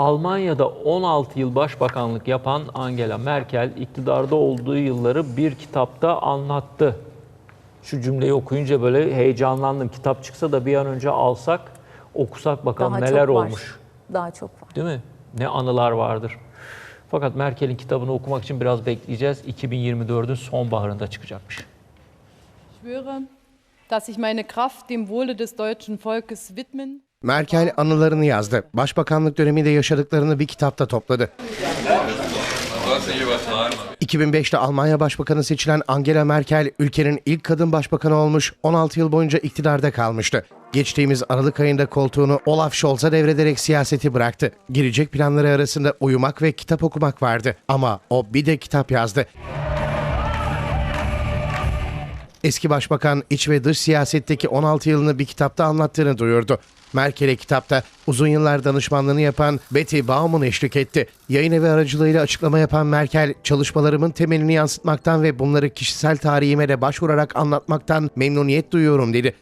Almanya'da 16 yıl başbakanlık yapan Angela Merkel iktidarda olduğu yılları bir kitapta anlattı. Şu cümleyi okuyunca böyle heyecanlandım. Kitap çıksa da bir an önce alsak, okusak bakalım Daha neler çok var. olmuş. Daha çok var. Değil mi? Ne anılar vardır. Fakat Merkel'in kitabını okumak için biraz bekleyeceğiz. 2024'ün sonbaharında çıkacakmış. schwöre, dass ich meine Kraft dem Wohle des deutschen Volkes widmen Merkel anılarını yazdı. Başbakanlık döneminde yaşadıklarını bir kitapta topladı. 2005'te Almanya Başbakanı seçilen Angela Merkel ülkenin ilk kadın başbakanı olmuş, 16 yıl boyunca iktidarda kalmıştı. Geçtiğimiz Aralık ayında koltuğunu Olaf Scholz'a devrederek siyaseti bıraktı. Girecek planları arasında uyumak ve kitap okumak vardı. Ama o bir de kitap yazdı. Eski başbakan iç ve dış siyasetteki 16 yılını bir kitapta anlattığını duyurdu. Merkel'e kitapta uzun yıllar danışmanlığını yapan Betty Baum'un eşlik etti. Yayın evi aracılığıyla açıklama yapan Merkel, çalışmalarımın temelini yansıtmaktan ve bunları kişisel tarihime de başvurarak anlatmaktan memnuniyet duyuyorum dedi.